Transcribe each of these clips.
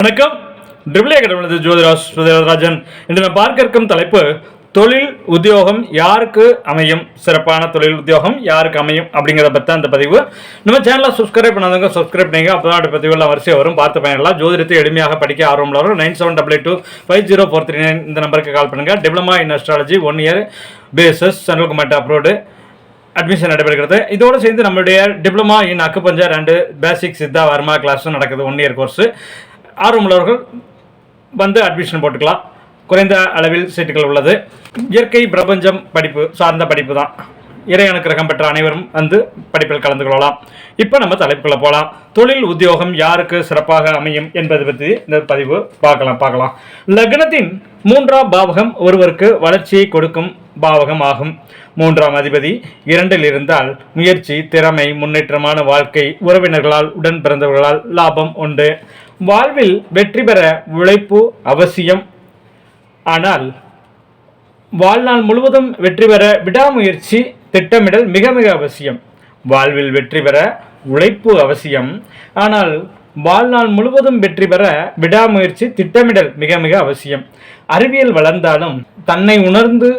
வணக்கம். ட்ரிபிள் கடவுளது ஜோதிராஜ் ராஜன். இன்று நான் பார்க்க இருக்கும் தலைப்பு தொழில் உத்தியோகம் யாருக்கு அமையும்? சிறப்பான தொழில் உத்தியோகம் யாருக்கு அமையும்? அப்படிங்கிறத பற்றி அந்த பதிவு. நம்ம சேனலை சப்ஸ்கிரைப் பண்ணாதவங்க சப்ஸ்கிரைப் பண்ணுங்க அப்போ தான் பதிவுலாம் வரிசையாக வரும். பார்த்து பயனலாம் ஜோதிடத்தை எளிமையாக படிக்க ஆர்வம் வரும் nine seven double two five zero four three nine இந்த நம்பருக்கு கால் பண்ணுங்கள் diploma in astrology one year basis central abroad admission நடைபெறுகிறது. இதோடு சேர்ந்து நம்மளுடைய diploma in acupuncture and basic Siddha Varma கிளாஸும் நடக்குது. ஒன் இயர் கோர்ஸ் ஆர்வமுள்ளவர்கள் வந்து அட்மிஷன் போட்டுக்கலாம். குறைந்த அளவில் சீட்டுகள் உள்ளது. இயற்கை பிரபஞ்சம் படிப்பு சார்ந்த படிப்பு தான். இறை அனுக்கிரகம் பெற்ற அனைவரும் வந்து படிப்பில் கலந்து கொள்ளலாம். இப்போ நம்ம தலைப்புக்குள்ளே போகலாம் தொழில் உத்தியோகம் யாருக்கு சிறப்பாக அமையும் என்பது பற்றி இந்த பதிவு பார்க்கலாம் பார்க்கலாம். லக்னத்தின் மூன்றாம் பாவகம் ஒருவருக்கு வளர்ச்சியை கொடுக்கும் பாவகம் ஆகும். மூன்றாம் அதிபதி இரண்டில் இருந்தால் முயற்சி திறமை முன்னேற்றமான வாழ்க்கை உறவினர்களால் உடன் பிறந்தவர்களால் லாபம் உண்டு. வாழ்வில் வெற்றி பெற உழைப்பு அவசியம். ஆனால் வாழ்நாள் முழுவதும் வெற்றி பெற விடாமுயற்சி திட்டமிடல் மிக மிக அவசியம். வாழ்வில் வெற்றி பெற உழைப்பு அவசியம். ஆனால் வாழ்நாள் முழுவதும் வெற்றி பெற விடாமுயற்சி திட்டமிடல் மிக மிக அவசியம். அறிவியல் வளர்ந்தாலும் தன்னை உணர்ந்து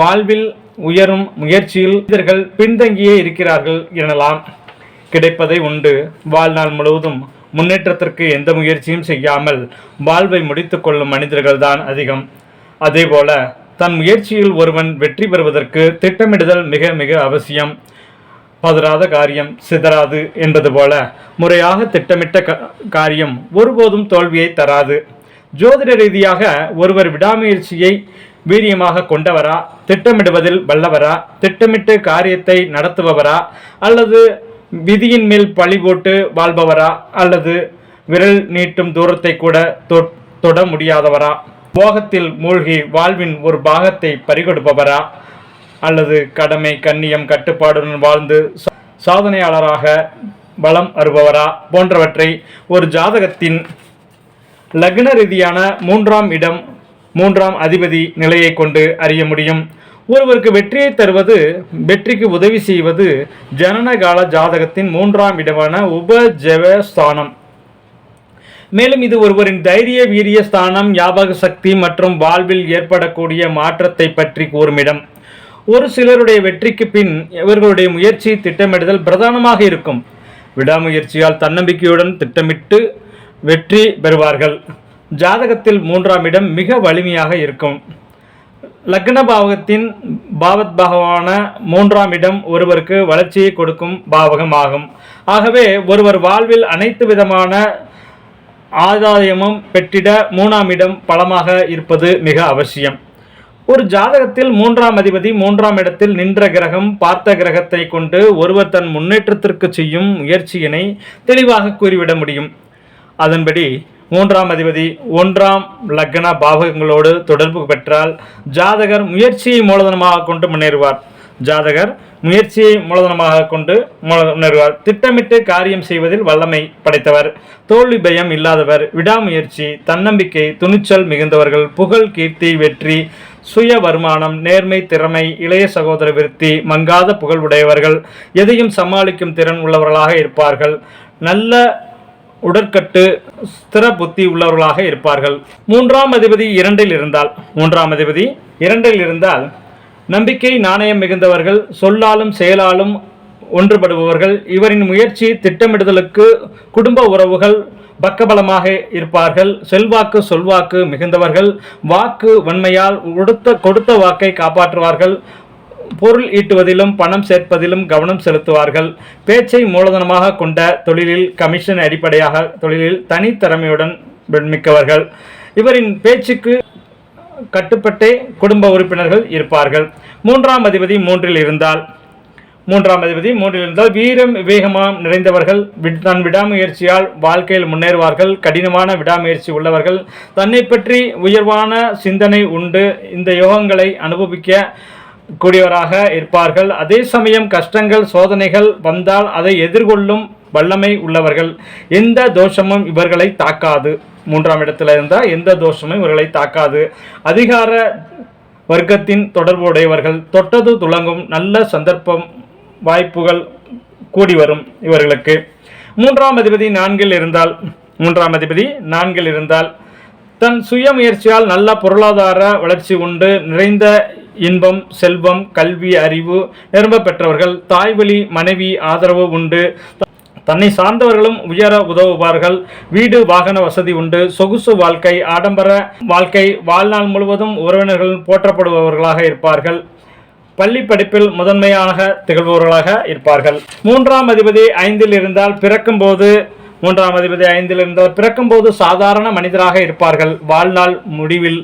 வாழ்வில் உயரும் முயற்சியில் மனிதர்கள் பின்தங்கியே இருக்கிறார்கள் எனலாம். கிடைப்பதை உண்டு. வாழ்நாள் முழுவதும் முன்னேற்றத்திற்கு எந்த முயற்சியும் செய்யாமல் வாழ்வை முடித்து கொள்ளும் மனிதர்கள்தான் அதிகம். அதேபோல தன் முயற்சியில் ஒருவன் வெற்றி பெறுவதற்கு திட்டமிடுதல் மிக மிக அவசியம். பதறாத காரியம் சிதறாது என்பது போல முறையாக திட்டமிட்ட க- காரியம் ஒருபோதும் தோல்வியை தராது. ஜோதிட ரீதியாக ஒருவர் விடாமுயற்சியை வீரியமாக கொண்டவரா திட்டமிடுவதில் வல்லவரா திட்டமிட்டு காரியத்தை நடத்துபவரா அல்லது விதியின் மேல் பழி போட்டு வாழ்பவரா அல்லது விரல் நீட்டும் தூரத்தை கூட தொட முடியாதவரா? போகத்தில் மூழ்கி வாழ்வின் ஒரு பாகத்தை பறிகொடுப்பவரா? அல்லது கடமை கண்ணியம் கட்டுப்பாடுடன் வாழ்ந்து சா- சாதனையாளராக பலம் அறுபவரா? போன்றவற்றை ஒரு ஜாதகத்தின் லக்ன ரீதியான மூன்றாம் இடம் மூன்றாம் அதிபதி நிலையை கொண்டு அறிய முடியும். ஒருவருக்கு வெற்றியை தருவது வெற்றிக்கு உதவி செய்வது ஜனனகால ஜாதகத்தின் மூன்றாம் இடமான உபஜெவஸ்தானம் மேலும் இது ஒருவரின் தைரிய வீரிய ஸ்தானம் ஞாபக சக்தி மற்றும் வாழ்வில் ஏற்படக்கூடிய மாற்றத்தை பற்றி கூறும் இடம் ஒரு சிலருடைய வெற்றிக்கு பின் இவர்களுடைய முயற்சி திட்டமிடுதல் பிரதானமாக இருக்கும். விடாமுயற்சியால் தன்னம்பிக்கையுடன் திட்டமிட்டு வெற்றி பெறுவார்கள். ஜாதகத்தில் மூன்றாம் இடம் மிக வலிமையாக இருக்கும். லக்ன பாவகத்தின் பாவத் பாகமான மூன்றாம் இடம் ஒருவருக்கு வளர்ச்சியை கொடுக்கும் பாவகம் ஆகும் ஆகவே ஒருவர் வாழ்வில் அனைத்து விதமான ஆதாயமும் பெற்றிட மூணாம் இடம் பலமாக இருப்பது மிக அவசியம். ஒரு ஜாதகத்தில் மூன்றாம் அதிபதி மூன்றாம் இடத்தில் நின்ற கிரகம் பார்த்த கிரகத்தை கொண்டு ஒருவர் தன் முன்னேற்றத்திற்கு செய்யும் முயற்சியினை தெளிவாக கூறிவிட முடியும். அதன்படி மூன்றாம் அதிபதி ஒன்றாம் லக்ன பாவகங்களோடு தொடர்பு பெற்றால் ஜாதகர் முயற்சியை மூலதனமாக கொண்டு முன்னேறுவார். ஜாதகர் முயற்சியை மூலதனமாக கொண்டு மூல- முன்னேறுவார். திட்டமிட்டு காரியம் செய்வதில் வல்லமை படைத்தவர். தோல்வி பயம் இல்லாதவர். விடாமுயற்சி தன்னம்பிக்கை துணிச்சல் மிகுந்தவர்கள். புகழ் கீர்த்தி வெற்றி சுய வருமானம் நேர்மை திறமை இளைய சகோதர விருத்தி மங்காத புகழ் உடையவர்கள். எதையும் சமாளிக்கும் திறன் உள்ளவர்களாக இருப்பார்கள். நல்ல உடற்கட்டு ஸ்திர புத்தி உள்ளவர்களாக இருப்பார்கள். மூன்றாம் அதிபதி இரண்டில் இருந்தால் மூன்றாம் அதிபதி இரண்டில் இருந்தால் நம்பிக்கை நாணயம் மிகுந்தவர்கள் சொல்லாலும் செயலாலும் ஒன்றுபடுபவர்கள் இவரின் முயற்சி திட்டமிடுதலுக்கு குடும்ப உறவுகள் பக்கபலமாக இருப்பார்கள். செல்வாக்கு சொல்வாக்கு மிகுந்தவர்கள் வாக்கு வன்மையால் உடுத்த கொடுத்த வாக்கை காப்பாற்றுவார்கள். பொருள் ஈட்டுவதிலும் பணம் சேர்ப்பதிலும் கவனம் செலுத்துவார்கள். பேச்சை மூலதனமாக கொண்ட தொழிலில் கமிஷன் அடிப்படையாக தொழிலில் தனித்திறமையுடன் மிக்கவர்கள். இவரின் பேச்சுக்கு கட்டுப்பட்டே குடும்ப உறுப்பினர்கள் இருப்பார்கள். மூன்றாம் அதிபதி மூன்றில் இருந்தால் மூன்றாம் அதிபதி மூன்றில் இருந்தால் வீரம் விவேகமாம் நிறைந்தவர்கள் வி- தன் விடாமுயற்சியால் வாழ்க்கையில் முன்னேறுவார்கள் கடினமான விடாமுயற்சி உள்ளவர்கள். தன்னை பற்றி உயர்வான சிந்தனை உண்டு. இந்த யோகங்களை அனுபவிக்க கூடியவராக இருப்பார்கள். அதே சமயம் கஷ்டங்கள் சோதனைகள் வந்தால் அதை எதிர்கொள்ளும் வல்லமை உள்ளவர்கள். எந்த தோஷமும் இவர்களை தாக்காது. மூன்றாம் இடத்துல இருந்தால் எந்த தோஷமும் இவர்களை தாக்காது. அதிகார வர்க்கத்தின் தொடர்புடையவர்கள் தொட்டது துளங்கும் நல்ல சந்தர்ப்பம் வாய்ப்புகள் கூடி வரும் இவர்களுக்கு. மூன்றாம் அதிபதி நான்கில் இருந்தால் மூன்றாம் அதிபதி நான்கில் இருந்தால் தன் சுய முயற்சியால் நல்ல பொருளாதார வளர்ச்சி உண்டு நிறைந்த இன்பம் செல்வம் கல்வி அறிவு நிரம்ப பெற்றவர்கள் தாய்வழி மனைவி ஆதரவு உண்டு. தன்னை சார்ந்தவர்களும் உயர உதவுவார்கள். வீடு வாகன வசதி உண்டு. சொகுசு வாழ்க்கை ஆடம்பர வாழ்க்கை வாழ்நாள் முழுவதும் உறவினர்கள் போற்றப்படுபவர்களாக இருப்பார்கள். பள்ளி படிப்பில் முதன்மையாக திகழ்பவர்களாக இருப்பார்கள். மூன்றாம் அதிபதி ஐந்தில் இருந்தால் பிறக்கும்போது மூன்றாம் அதிபதி ஐந்தில் இருந்தால் பிறக்கும்போது சாதாரண மனிதராக இருப்பார்கள். வாழ்நாள் முடிவில்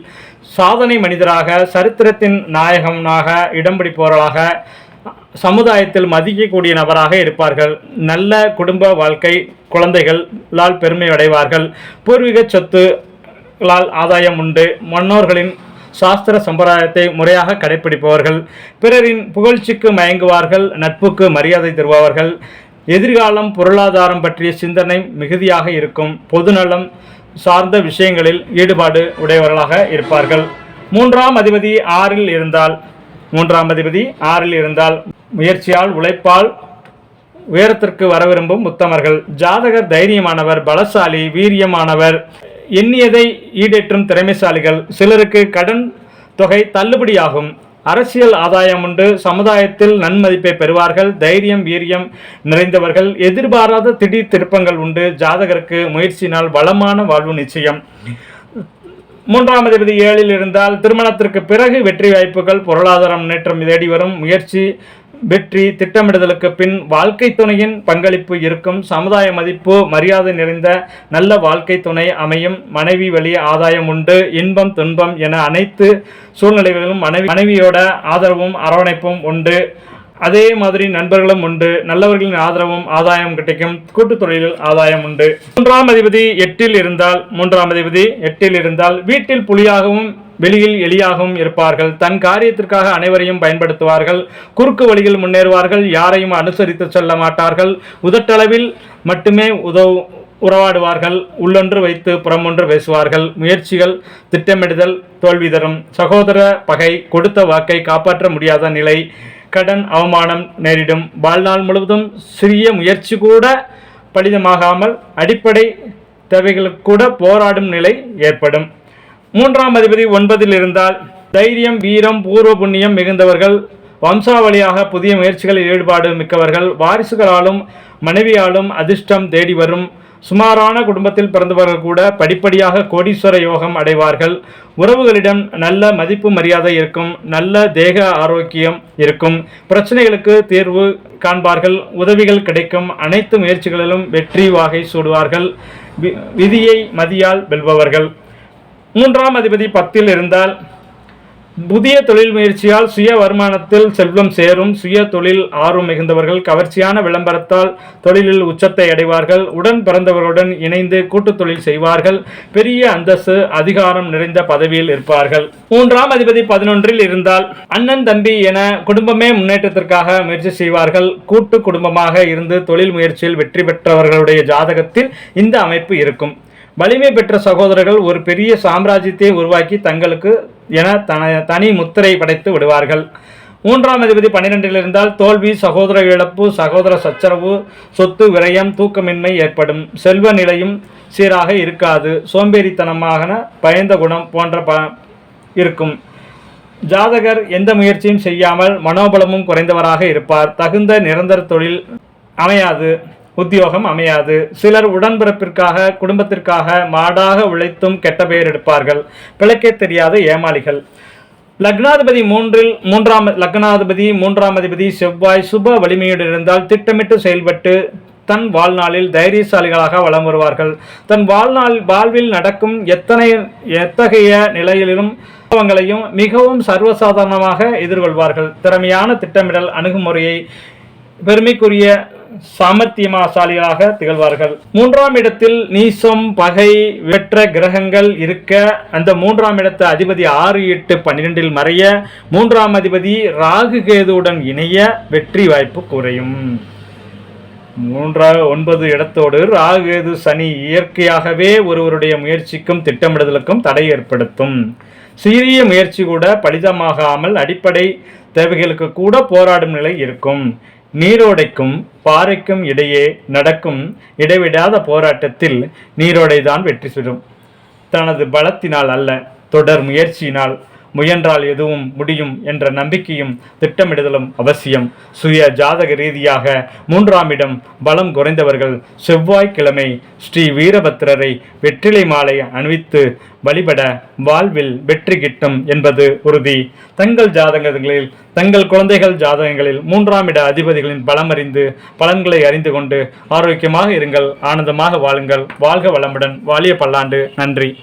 சாதனை மனிதராக சரித்திரத்தின் நாயகனாக இடம் பிடிப்பவர்களாக சமுதாயத்தில் மதிக்கக்கூடிய நபராக இருப்பார்கள். நல்ல குடும்ப வாழ்க்கை குழந்தைகளால் பெருமை அடைவார்கள். பூர்வீக சொத்துகளால் ஆதாயம் உண்டு. முன்னோர்களின் சாஸ்திர சம்பிரதாயத்தை முறையாக கடைபிடிப்பவர்கள் பிறரின் புகழ்ச்சிக்கு மயங்குவார்கள். நட்புக்கு மரியாதை தருபவர்கள். எதிர்காலம் பொருளாதாரம் பற்றிய சிந்தனை மிகுதியாக இருக்கும். பொதுநலம் சார்ந்த விஷயங்களில் ஈடுபாடு உடையவர்களாக இருப்பார்கள். மூன்றாம் அதிபதி ஆறில் இருந்தால் மூன்றாம் அதிபதி ஆறில் இருந்தால் முயற்சியால் உழைப்பால் உயரத்திற்கு வர விரும்பும் உத்தமர்கள். ஜாதகர் தைரியமானவர் பலசாலி வீரியமானவர். எண்ணியதை ஈடேற்றும் திறமைசாலிகள். சிலருக்கு கடன் தொகை தள்ளுபடியாகும். அரசியல் ஆதாயம் உண்டு. சமுதாயத்தில் நன்மதிப்பை பெறுவார்கள். தைரியம் வீரியம் நிறைந்தவர்கள். எதிர்பாராத திடீர் திருப்பங்கள் உண்டு. ஜாதகருக்கு முயற்சியினால் வளமான வாழ்வு நிச்சயம். மூன்றாம் அதிபதி ஏழில் இருந்தால் திருமணத்திற்கு பிறகு வெற்றி வாய்ப்புகள் பொருளாதார முன்னேற்றம் தேடி வரும் முயற்சி வெற்றி திட்டமிடுதலுக்கு பின் வாழ்க்கை துணையின் பங்களிப்பு இருக்கும் சமுதாய மதிப்பு மரியாதை நிறைந்த நல்ல வாழ்க்கை துணை அமையும் மனைவி வழி ஆதாயம் உண்டு இன்பம் துன்பம் என அனைத்து சூழ்நிலைகளிலும் மனைவி மனைவியோட ஆதரவும் அரவணைப்பும் உண்டு. அதே மாதிரி நண்பர்களும் உண்டு. நல்லவர்களின் ஆதரவும் ஆதாயம் கிடைக்கும். கூட்டுத் தொழிலில் ஆதாயம் உண்டு. மூன்றாம் அதிபதி எட்டில் இருந்தால் மூன்றாம் அதிபதி எட்டில் இருந்தால் வீட்டில் புலியாகவும் வெளியில் எளியாகவும் இருப்பார்கள். தன் காரியத்திற்காக அனைவரையும் பயன்படுத்துவார்கள். குறுக்கு வழியில் முன்னேறுவார்கள். யாரையும் அனுசரித்து செல்ல மாட்டார்கள். உதட்டளவில் மட்டுமே உதவு உறவாடுவார்கள். உள்ளொன்று வைத்து புறமொன்று பேசுவார்கள். முயற்சிகள் திட்டமிடுதல் தோல்வி தரும். சகோதர பகை கொடுத்த வாக்கை காப்பாற்ற முடியாத நிலை கடன் அவமானம் நேரிடும். வாழ்நாள் முழுவதும் சிறிய முயற்சி கூட பலிதமாகாமல் அடிப்படை தேவைகளுக்கு கூட போராடும் நிலை ஏற்படும். மூன்றாம் அதிபதி ஒன்பதில் இருந்தால் தைரியம் வீரம் பூர்வ புண்ணியம் மிகுந்தவர்கள் வம்சாவளியாக புதிய முயற்சிகளில் ஈடுபாடு மிக்கவர்கள் வாரிசுகளாலும் மனைவியாலும் அதிர்ஷ்டம் தேடி வரும் சுமாரான குடும்பத்தில் பிறந்தவர்கள் கூட படிப்படியாக கோடீஸ்வர யோகம் அடைவார்கள். உறவுகளிடம் நல்ல மதிப்பு மரியாதை இருக்கும் நல்ல தேக ஆரோக்கியம் இருக்கும் பிரச்சனைகளுக்கு தீர்வு காண்பார்கள் உதவிகள் கிடைக்கும் அனைத்து முயற்சிகளிலும் வெற்றி வாகை சூடுவார்கள் வி- விதியை மதியால் வெல்பவர்கள். மூன்றாம் அதிபதி பத்தில் இருந்தால் புதிய தொழில் முயற்சியால் சுய வருமானத்தில் செல்வம் சேரும். சுய தொழில் ஆர்வம் மிகுந்தவர்கள் கவர்ச்சியான விளம்பரத்தால் தொழிலில் உச்சத்தை அடைவார்கள். உடன் பிறந்தவர்களுடன் இணைந்து கூட்டுத் தொழில் செய்வார்கள். பெரிய அந்தஸ்து அதிகாரம் நிறைந்த பதவியில் இருப்பார்கள். மூன்றாம் அதிபதி பதினொன்றில் இருந்தால் அண்ணன் தம்பி என குடும்பமே முன்னேற்றத்திற்காக முயற்சி செய்வார்கள். கூட்டு குடும்பமாக இருந்து தொழில் முயற்சியில் வெற்றி பெற்றவர்களுடைய ஜாதகத்தில் இந்த அமைப்பு இருக்கும். வலிமை பெற்ற சகோதரர்கள் ஒரு பெரிய சாம்ராஜ்யத்தை உருவாக்கி தங்களுக்கு என தன தனி முத்திரை படைத்து விடுவார்கள். மூன்றாம் அதிபதி பன்னிரெண்டில் இருந்தால் தோல்வி சகோதர இழப்பு சகோதர சச்சரவு சொத்து விரயம் தூக்கமின்மை ஏற்படும். செல்வ நிலையும் சீராக இருக்காது. சோம்பேறித்தனமாக பயந்த குணம் போன்ற ப இருக்கும். ஜாதகர் எந்த முயற்சியும் செய்யாமல் மனோபலமும் குறைந்தவராக இருப்பார். தகுந்த நிரந்தர தொழில் அமையாது. உத்தியோகம் அமையாது. சிலர் உடன்பிறப்பிற்காக குடும்பத்திற்காக மாடாக உழைத்தும் கெட்ட பெயர் எடுப்பார்கள். பிழைக்கே தெரியாத ஏமாளிகள். லக்னாதிபதி மூன்றில் மூன்றாம் லக்னாதிபதி மூன்றாம் அதிபதி செவ்வாய் சுப வலிமையுடன் இருந்தால் திட்டமிட்டு செயல்பட்டு தன் வாழ்நாளில் தைரியசாலிகளாக வலம் வருவார்கள். தன் வாழ்நாள் வாழ்வில் நடக்கும் எத்தனை எத்தகைய நிலையிலும் அவங்களையும் மிகவும் சர்வசாதாரணமாக எதிர்கொள்வார்கள். திறமையான திட்டமிடல் அணுகுமுறையை பெருமைக்குரிய சாமர்த்தியமாசாலிகளாக திகழ்வார்கள். மூன்றாம் இடத்தில் நீசம் பகை வெற்ற கிரகங்கள் இருக்க அந்த மூன்றாம் இடத்து அதிபதி ஆறு எட்டு பன்னிரெண்டில் மறைய மூன்றாம் அதிபதி ராகு கேதுவுடன் இணைய வெற்றி வாய்ப்பு குறையும். மூன்றாவது ஒன்பது இடத்தோடு ராகு கேது சனி இயற்கையாகவே ஒருவருடைய முயற்சிக்கும் திட்டமிடுதலுக்கும் தடை ஏற்படுத்தும். சிறிய முயற்சி கூட பலிதமாகாமல் அடிப்படை தேவைகளுக்கு கூட போராடும் நிலை இருக்கும். நீரோடைக்கும் பாறைக்கும் இடையே நடக்கும் இடைவிடாத போராட்டத்தில் நீரோடைதான் வெற்றி பெறும். தனது பலத்தினால் அல்ல தொடர் முயற்சியினால் முயன்றால் எதுவும் முடியும் என்ற நம்பிக்கையும் திட்டமிடுதலும் அவசியம். சுய ஜாதக ரீதியாக மூன்றாம் இடம் பலம் குறைந்தவர்கள் செவ்வாய்க்கிழமை ஸ்ரீ வீரபத்திரரை வெற்றிலை மாலை அணிவித்து வழிபட வாழ்வில் வெற்றி கிட்டும் என்பது உறுதி. தங்கள் ஜாதகங்களில் தங்கள் குழந்தைகள் ஜாதகங்களில் மூன்றாம் இட அதிபதிகளின் பலம் அறிந்து பலன்களை அறிந்து கொண்டு ஆரோக்கியமாக இருங்கள் ஆனந்தமாக வாழுங்கள். வாழ்க வளமுடன். வாலிய பல்லாண்டு. நன்றி.